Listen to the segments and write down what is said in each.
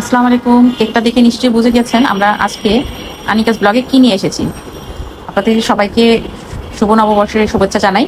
আসসালামু আলাইকুম। কেকটা দেখে নিশ্চয়ই বুঝে গেছেন আমরা আজকে আনিকাস ব্লগে কি নিয়ে এসেছি। আপনাদের সবাইকে শুভ নববর্ষের শুভেচ্ছা জানাই।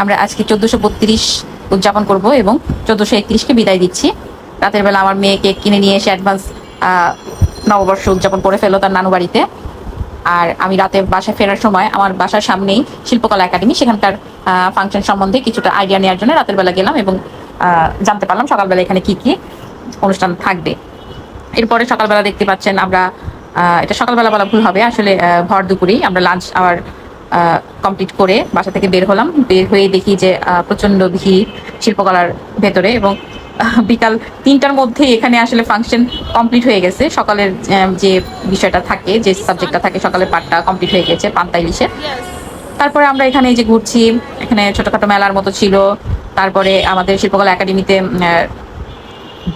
আমরা আজকে চোদ্দোশো বত্রিশ উদযাপন করব এবং চোদ্দোশো একত্রিশকে বিদায় দিচ্ছি। রাতের বেলা আমার মেয়ে কেক কিনে নিয়ে এসে অ্যাডভান্স নববর্ষ উদযাপন করে ফেলো তার নানু বাড়িতে। আর আমি রাতে বাসায় ফেরার সময় আমার বাসার সামনেই শিল্পকলা একাডেমি, সেখানকার ফাংশন সম্বন্ধে কিছুটা আইডিয়া নেওয়ার জন্য রাতের বেলা গেলাম এবং জানতে পারলাম সকালবেলা এখানে কি কি অনুষ্ঠান থাকবে। এরপরে সকালবেলা দেখতে পাচ্ছেন আমরা এটা সকালবেলা বলা ভুল হবে আসলে ভর দুপুরেই আমরা লাঞ্চ আওয়ার কমপ্লিট করে বাসা থেকে বের হলাম। বের হয়ে দেখি যে আহ, প্রচণ্ড ভিড় শিল্পকলার ভেতরে এবং বিকাল তিনটার মধ্যেই এখানে আসলে ফাংশন কমপ্লিট হয়ে গেছে। সকালের যে বিষয়টা থাকে যে সাবজেক্টটা থাকে সকালের পাঠটা কমপ্লিট হয়ে গেছে পান্তা ইলিশের তারপরে আমরা এখানে যে ঘুরছি এখানে ছোটখাটো মেলার মতো ছিল। তারপরে আমাদের শিল্পকলা একাডেমিতে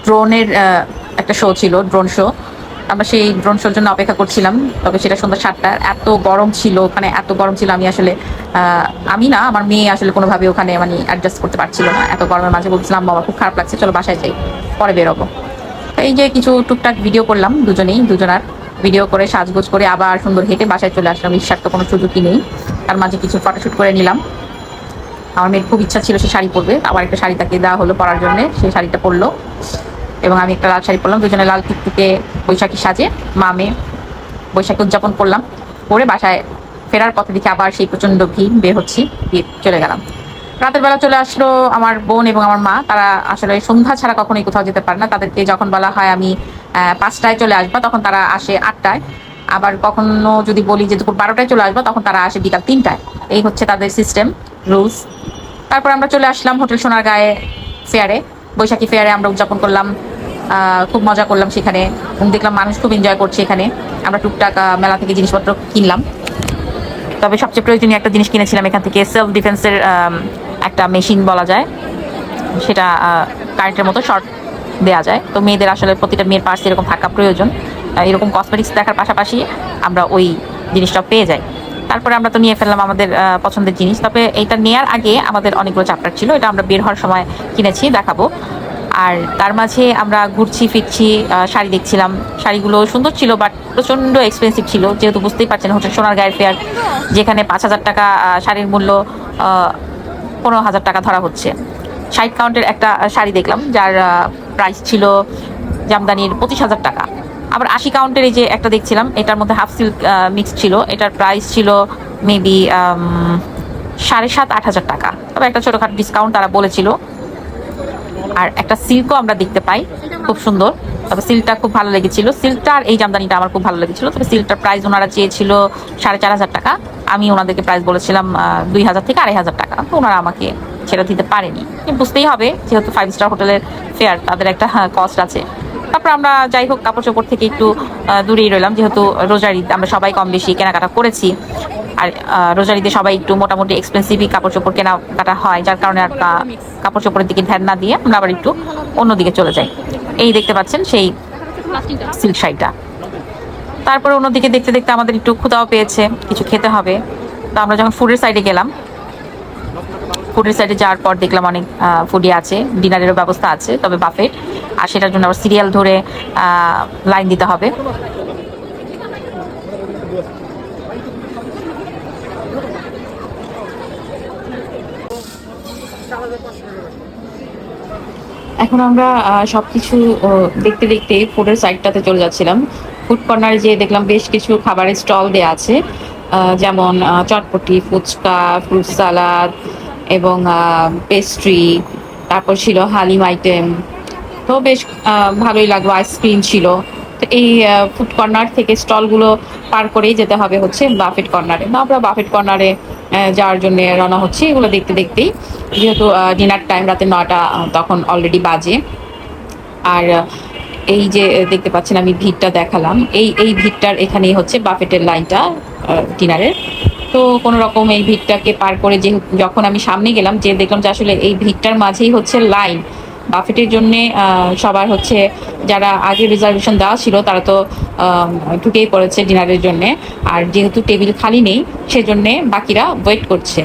ড্রোনের একটা শো ছিল ড্রোন শো আমরা সেই ড্রোন শোর জন্য অপেক্ষা করছিলাম, তবে সেটা সন্ধ্যা সাতটার এত গরম ছিল, ওখানে এত গরম ছিল, আমি আসলে আমি না, আমার মেয়ে আসলে কোনোভাবে ওখানে মানে অ্যাডজাস্ট করতে পারছিল না। এত গরমের মাঝে বলছিলাম, বাবা, খুব খারাপ লাগছে, চলো বাসায় যাই, পরে বেরোবো। এই যে কিছু টুকটাক ভিডিও করলাম, দুজনেই, দুজনার ভিডিও করে, সাজগোজ করে, আবার সুন্দর হেঁটে বাসায় চলে আসলাম। ইচ্ছার তো কোনো সুযোগই নেই, তার মাঝে কিছু ফটোশ্যুট করে নিলাম। আমার মেয়ের খুব ইচ্ছা ছিল সে শাড়ি পরবে, আবার একটা শাড়ি তাকে দেওয়া হলো পরার জন্য সেই শাড়িটা পরলো। এবং আমি একটা লাল শাড়ি পরলাম, দুজনে লাল টুকটুকে বৈশাখী সাজে মা মেয়ে বৈশাখী উদযাপন করলাম। করে বাসায় ফেরার পথে দেখি আবার সেই প্রচণ্ড ভিড় বের হচ্ছি, দিয়ে চলে গেলাম। রাতের বেলা চলে আসলো আমার বোন এবং আমার মা। তারা আসলে সন্ধ্যা ছাড়া কখনোই কোথাও যেতে পারে না। তাদেরকে যখন বলা হয় আমি পাঁচটায় চলে আসব, তখন তারা আসে আটটায়। আবার কখনো যদি বলি যে দুপুর বারোটায় চলে আসব, তখন তারা আসে বিকাল তিনটায়। এই হচ্ছে তাদের সিস্টেম রুলস তারপর আমরা চলে আসলাম হোটেল সোনার গায়ে ফেয়ারে। বৈশাখী ফেয়ারে আমরা উদযাপন করলাম খুব মজা করলাম সেখানে। দেখলাম মানুষ খুব এনজয় করছে এখানে। আমরা টুকটাক মেলা থেকে জিনিসপত্র কিনলাম। তবে সবচেয়ে প্রয়োজনীয় একটা জিনিস কিনেছিলাম এখান থেকে সেলফ ডিফেন্সের একটা মেশিন বলা যায়। সেটা কারেন্টের মতো শর্ট দেওয়া যায়। তো মেয়েদের আসলে প্রতিটা মেয়ের পার্স এরকম থাকা প্রয়োজন। এরকম কসমেটিক্স দেখার পাশাপাশি আমরা ওই জিনিসটা পেয়ে যাই। তারপরে আমরা তো নিয়ে ফেললাম আমাদের পছন্দের জিনিস। তবে এটা নেয়ার আগে আমাদের অনেকগুলো চ্যাপ্টার ছিল। এটা আমরা বের হওয়ার সময় কিনেছি, দেখাবো। আর তার মাঝে আমরা ঘুরছি, ফিরছি শাড়ি দেখছিলাম। শাড়িগুলো সুন্দর ছিল বাট প্রচণ্ড এক্সপেন্সিভ ছিল। যেহেতু বুঝতেই পারছেন হোটেল সোনার গায়ের ফেয়ার যেখানে পাঁচ হাজার টাকা শাড়ির মূল্য পনেরো হাজার টাকা ধরা হচ্ছে। ষাট কাউন্টের একটা শাড়ি দেখলাম, যার প্রাইস ছিল জামদানির পঁচিশ হাজার টাকা। আবার আশি কাউন্টের এই যে একটা দেখছিলাম, এটার মধ্যে হাফ সিল্ক মিক্স ছিল। এটার প্রাইস ছিল মেবি সাড়ে সাত, আট হাজার টাকা। তবে একটা ছোটোখাটো ডিসকাউন্ট তারা বলেছিল। আর একটা সিল্কও আমরা দেখতে পাই। খুব সুন্দর। তবে সিল্কটা খুব ভালো লেগেছিল। সিল্কটা আর এই জামদানিটা আমার খুব ভালো লেগেছিল। তবে সিল্কটার প্রাইস ওনারা চেয়েছিল সাড়ে চার হাজার টাকা। আমি ওনাদেরকে প্রাইস বলেছিলাম দুই হাজার থেকে আড়াই হাজার টাকা। তো ওনারা আমাকে ছেড়ে দিতে পারেনি। বুঝতেই হবে, যেহেতু ফাইভ স্টার হোটেলের ফেয়ার তাদের একটা কস্ট আছে। তারপর আমরা যাই হোক কাপড় চোপড় থেকে একটু দূরেই রইলাম। যেহেতু রোজার ঈদ, আমরা সবাই কম বেশি কেনাকাটা করেছি। আর আহ, রোজার ঈদে সবাই একটু মোটামুটি এক্সপেন্সিভই কাপড় চোপড় কেনাকাটা হয় যার কারণে আর কাপড় চোপড়ের দিকে ধ্যান না দিয়ে আমরা আবার একটু অন্যদিকে চলে যাই। এই দেখতে পাচ্ছেন সেই সিল্ক শাড়িটা। তারপর অন্যদিকে দেখতে দেখতে আমাদের একটু ক্ষুদাও পেয়েছে কিছু খেতে হবে। তো আমরা যখন ফুডের সাইডে গেলাম ফুডের সাইডে যাওয়ার পর দেখলাম অনেক ফুডি আছে ডিনারেরও ব্যবস্থা আছে তবে বাফেট আর সেটার জন্য আবার সিরিয়াল ধরে লাইন দিতে হবে। এখন আমরা সবকিছু দেখতে দেখতে ফুডের সাইডটাতে চলে যাচ্ছিলাম। ফুড কর্নারে যে দেখলাম বেশ কিছু খাবারের স্টল দেওয়া আছে। যেমন চটপটি, ফুচকা ফ্রুট সালাদ এবং পেস্ট্রি তারপর ছিল হালিম আইটেম তো বেশ ভালোই লাগল আইসক্রিম ছিল। তো এই ফুড কর্নার থেকে স্টলগুলো পার করেই যেতে হবে হচ্ছে বাফেট কর্নারে আমরা বাফেট কর্নারে যাওয়ার জন্য রওনা হচ্ছি, এগুলো দেখতে দেখতেই। যেহেতু ডিনার টাইম রাতে নটা তখন অলরেডি বাজে। আর এই যে দেখতে পাচ্ছেন আমি ভিড়টা দেখালাম। এই এই ভিড়টার এখানেই হচ্ছে বাফেটের লাইনটা ডিনারের তো কোনো রকম এই ভিড়টাকে পার করে যে যখন আমি সামনে গেলাম, যে দেখলাম যে আসলে এই ভিড়টার মাঝেই হচ্ছে লাইন। বাফেটের জন্য সবার হচ্ছে যারা আগে রিজার্ভেশন দেওয়া ছিল, তারা তো ঢুকেই পড়েছে ডিনারের জন্য। আর যেহেতু টেবিল খালি নেই, সেজন্য বাকিরা ওয়েট করছে।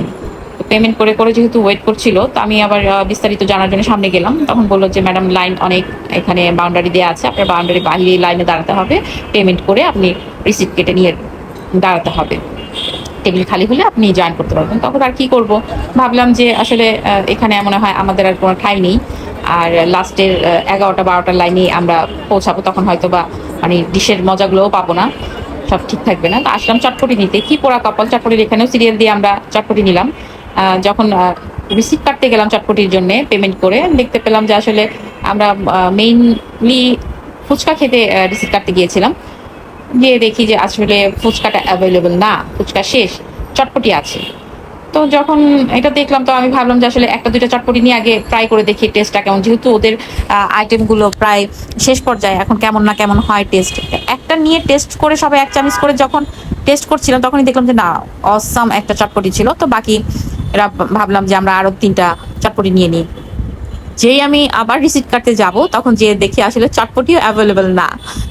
পেমেন্ট করে করে যেহেতু ওয়েট করছিল, তো আমি আবার বিস্তারিত জানার জন্য সামনে গেলাম। তখন বলল যে ম্যাডাম লাইন অনেক এখানে বাউন্ডারি দেওয়া আছে। আপনার বাউন্ডারি বাইরে লাইনে দাঁড়াতে হবে। পেমেন্ট করে আপনি রিসিপ্ট কেটে নিয়ে দাঁড়াতে হবে। টেবিল খালি হলে আপনি জয়েন করতে পারবেন। তখন আর কি করব? ভাবলাম যে আসলে এখানে মনে হয় আমাদের আর কোনো ঠাই নেই। আর লাস্টের এগারোটা বারোটার লাইনে আমরা পৌঁছাবো। তখন হয়তো বা মানে ডিশের মজাগুলোও পাবো না। সব ঠিক থাকবে না। তো আসলাম চটপটি নিতে। কি পোড়া কপাল? চটপটির এখানেও সিরিয়াল দিয়ে আমরা চটপটি নিলাম। যখন রিসিপ্ট কাটতে গেলাম চটপটির জন্য পেমেন্ট করে, দেখতে পেলাম যে আসলে আমরা মেইনলি ফুচকা খেতে রিসিপ্ট কাটতে গিয়েছিলাম। গিয়ে দেখি যে আসলে ফুচকাটা অ্যাভেলেবল না, ফুচকা শেষ, চটপটি আছে। তো যখন এটা দেখলাম, তো আমি ভাবলাম যে আসলে একটা দুইটা চটপটি নিয়ে আগে ট্রাই করে দেখি টেস্টটা কেমন। যেহেতু ওদের আইটেমগুলো প্রায় শেষ পর্যায়ে, এখন কেমন না কেমন হয় টেস্ট একটা নিয়ে টেস্ট করে সবাই এক চামচ করে যখন টেস্ট করছিলাম, তখনই দেখলাম যে না অসাম একটা চটপটি ছিল। তো বাকি এরা ভাবলাম যে আমরা আরও তিনটা চটপটি নিয়ে নিই। যেই আমি আবার রিসিপ্ট কাটতে যাব, তখন যে দেখি আসলে চটপটিও অ্যাভেলেবেল না।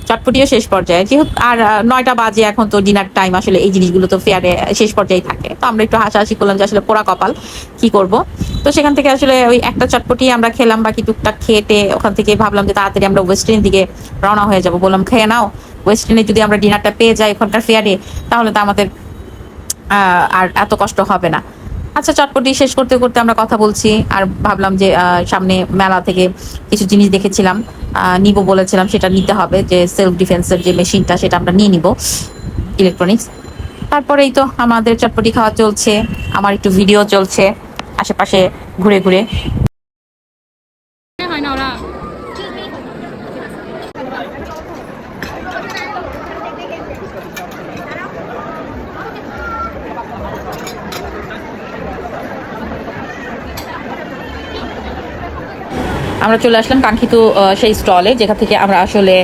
চটপটিও শেষ পর্যায়ে। যেহেতু আর নয়টা বাজে এখন তো ডিনার টাইম আসলে এই জিনিসগুলো তো ফেয়ারে শেষ পর্যায়ে থাকে। তো আমরা একটু হাসাহাসি করলাম যে আসলে পোড়া কপাল, কি করব? তো সেখান থেকে আসলে ওই একটা চটপটি আমরা খেলাম, বাকি টুকটাক খেটে ওখান থেকে ভাবলাম যে তাড়াতাড়ি আমরা ওয়েস্টার্ন দিকে রওনা হয়ে যাব। বললাম, খেয়ে নাও। ওয়েস্টার্নে যদি আমরা ডিনারটা পেয়ে যাই ওখানকার ফেয়ারে তাহলে তো আমাদের আর এত কষ্ট হবে না। আচ্ছা চটপটি শেষ করতে করতে আমরা কথা বলছি, আর ভাবলাম যে সামনে মেলা থেকে কিছু জিনিস দেখেছিলাম। নিব বলেছিলাম, সেটা নিতে হবে যে সেলফ ডিফেন্সের যে মেশিনটা, সেটা আমরা নিয়ে নিব ইলেকট্রনিক্স তারপরেই তো আমাদের চটপটি খাওয়া চলছে, আমার একটু ভিডিও চলছে, আশেপাশে ঘুরে ঘুরে হয় না ওরা আমরা চলে আসলাম কাঙ্ক্ষিত সেই স্টলে, যেখান থেকে আমরা আসলে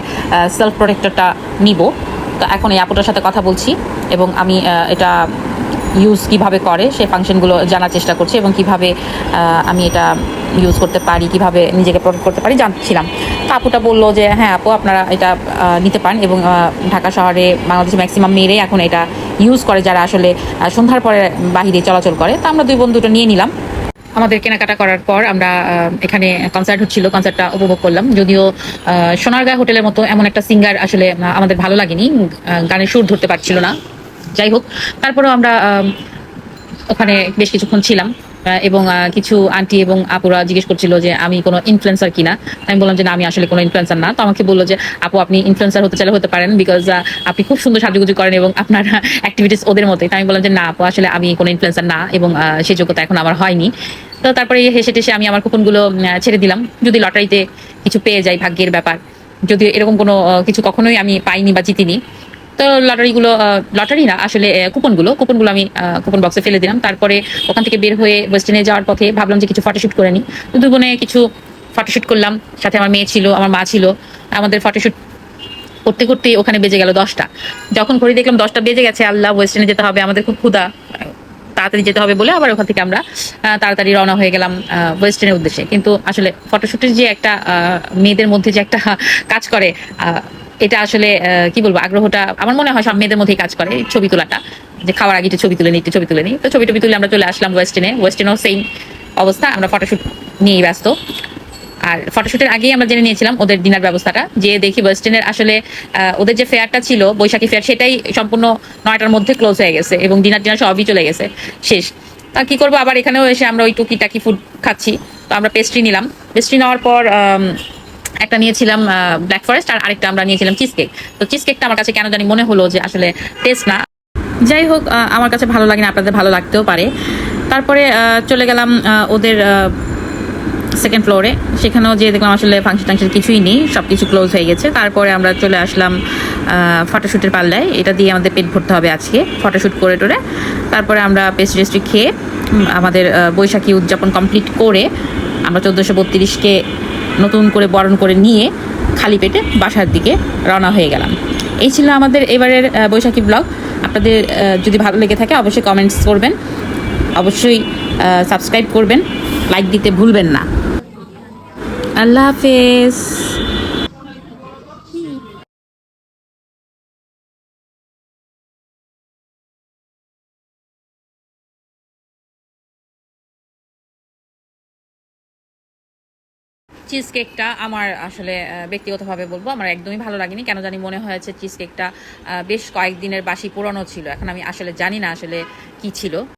সেলফ প্রোটেক্টরটা নিব। তো এখন এই আপুটার সাথে কথা বলছি এবং আমি এটা ইউজ কীভাবে করে সেই ফাংশনগুলো জানার চেষ্টা করছি এবং কীভাবে আমি এটা ইউজ করতে পারি, কীভাবে নিজেকে প্রোটেক্ট করতে পারি জানছিলাম। তো আপুটা বলল যে হ্যাঁ আপু, আপনারা এটা নিতে পারেন এবং ঢাকা শহরে বাংলাদেশে ম্যাক্সিমাম মেয়েরাই এখন এটা ইউজ করে যারা আসলে সন্ধ্যার পরে বাহিরে চলাচল করে। তো আমরা দুই বন্ধু এটা নিয়ে নিলাম। আমাদের কেনাকাটা করার পর আমরা এখানে কনসার্ট হচ্ছিল কনসার্টটা উপভোগ করলাম। যদিও সোনারগাঁ হোটেলের মতো এমন একটা সিঙ্গার আসলে আমাদের ভালো লাগেনি গানের সুর ধরতে পারছিল না। যাই হোক, তারপরেও আমরা ওখানে বেশ কিছুক্ষণ ছিলাম। এবং কিছু আন্টি এবং আপুরা জিজ্ঞেস করছিল যে আমি কোনো ইনফ্লুয়েন্সার কিনা। আমি বললাম যে না, আমি আসলে কোনো ইনফ্লুয়েন্সার না। তো আমাকে বলল যে, আপু, আপনি ইনফ্লুয়েন্সার হতে চাইলে হতে পারেন বিকজ আপনি খুব সুন্দর সাজুগুজু করেন এবং আপনার অ্যাক্টিভিটিস ওদের মতোই। আমি বললাম যে না, আপু, আসলে আমি কোনো ইনফ্লুয়েন্সার না এবং সেই যোগ্যতা এখন আমার হয়নি। তো তারপরে হেসে টেসে আমি আমার কুপনগুলো ছেড়ে দিলাম। যদি লটারিতে কিছু পেয়ে যাই, ভাগ্যের ব্যাপার। যদিও এরকম কোনো কিছু কখনোই আমি পাইনি বা জিতিনি। তো লটারিগুলো লটারি না আসলে আহ, কুপনগুলো কুপনগুলো আমি আহ, কুপন বক্সে ফেলে দিলাম। তারপরে ওখান থেকে বের হয়ে ওয়েস্টার্নে যাওয়ার পথে ভাবলাম যে কিছু ফটোশুট করে নিই। দুই বোনে কিছু ফটোশুট করলাম। সাথে আমার মেয়ে ছিল আমার মা ছিল। আমাদের ফটোশুট করতে করতে ওখানে বেজে গেল দশটা। যখন ঘড়ি দেখলাম দশটা বেজে গেছে আল্লাহ ওয়েস্টার্নে যেতে হবে আমাদের খুব ক্ষুদা তাড়াতাড়ি যেতে হবে বলে আবার ওখান থেকে আমরা তাড়াতাড়ি রওনা হয়ে গেলাম ওয়েস্টার্নের উদ্দেশ্যে। কিন্তু আসলে ফটোশুটের যে একটা মেয়েদের মধ্যে যে একটা কাজ করে এটা আসলে কি বলব, আগ্রহটা আমার মনে হয় সব মেয়েদের মধ্যেই কাজ করে ছবি তোলাটা। যে খাওয়ার আগে ছবি তুলে নিই ছবি তুলে নিই তো ছবি টবি তুলে আমরা চলে আসলাম ওয়েস্টার্নে ওয়েস্টার্নেও সেম অবস্থা, আমরা ফটোশুট নিয়েই ব্যস্ত। আর ফটোশুটের আগেই আমরা জেনে নিয়েছিলাম ওদের ডিনার ব্যবস্থাটা। যে দেখি ওয়েস্টার্নের আসলে ওদের যে ফেয়ারটা ছিল, বৈশাখী ফেয়ার সেটাই সম্পূর্ণ নয়টার মধ্যে ক্লোজ হয়ে গেছে এবং ডিনার ডিনার সবই চলে গেছে, শেষ। তা কি করব? আবার এখানেও এসে আমরা ওই টুকিটাকি ফুড খাচ্ছি। তো আমরা পেস্ট্রি নিলাম। পেস্ট্রি নেওয়ার পর একটা নিয়েছিলাম ব্ল্যাক ফরেস্ট আর আরেকটা আমরা নিয়েছিলাম চিজ কেক তো চিজ কেকটা আমার কাছে কেন জানি মনে হলো যে আসলে টেস্ট না। যাই হোক আমার কাছে ভালো লাগে না, আপনাদের ভালো লাগতেও পারে। তারপরে চলে গেলাম ওদের সেকেন্ড ফ্লোরে সেখানেও যে দেখলাম আসলে ফাংশন টাংশন কিছুই নেই সব কিছু ক্লোজ হয়ে গেছে। তারপরে আমরা চলে আসলাম ফটোশ্যুটের পাল্লায়। এটা দিয়ে আমাদের পেট ভরতে হবে আজকে ফটোশ্যুট করে টোরে তারপরে আমরা পেস্ট টেস্ট্রি খেয়ে আমাদের বৈশাখী উদযাপন কমপ্লিট করে, আমরা চোদ্দোশো বত্রিশকে নতুন করে বরণ করে নিয়ে খালি পেটে বাসার দিকে রওনা হয়ে গেলাম। এই ছিল আমাদের এবারের বৈশাখী ব্লগ। আপনাদের যদি ভালো লেগে থাকে অবশ্যই কমেন্টস করবেন। অবশ্যই সাবস্ক্রাইব করবেন। লাইক দিতে ভুলবেন না। আল্লাহ হাফেজ। চিজ কেকটা আমার আসলে ব্যক্তিগতভাবে বলব, আমার একদমই ভালো লাগেনি। কেন জানি মনে হয়েছে চিজ কেকটা বেশ কয়েকদিনের বাসি পুরনো ছিল। এখন আমি আসলে জানি না আসলে কি ছিল।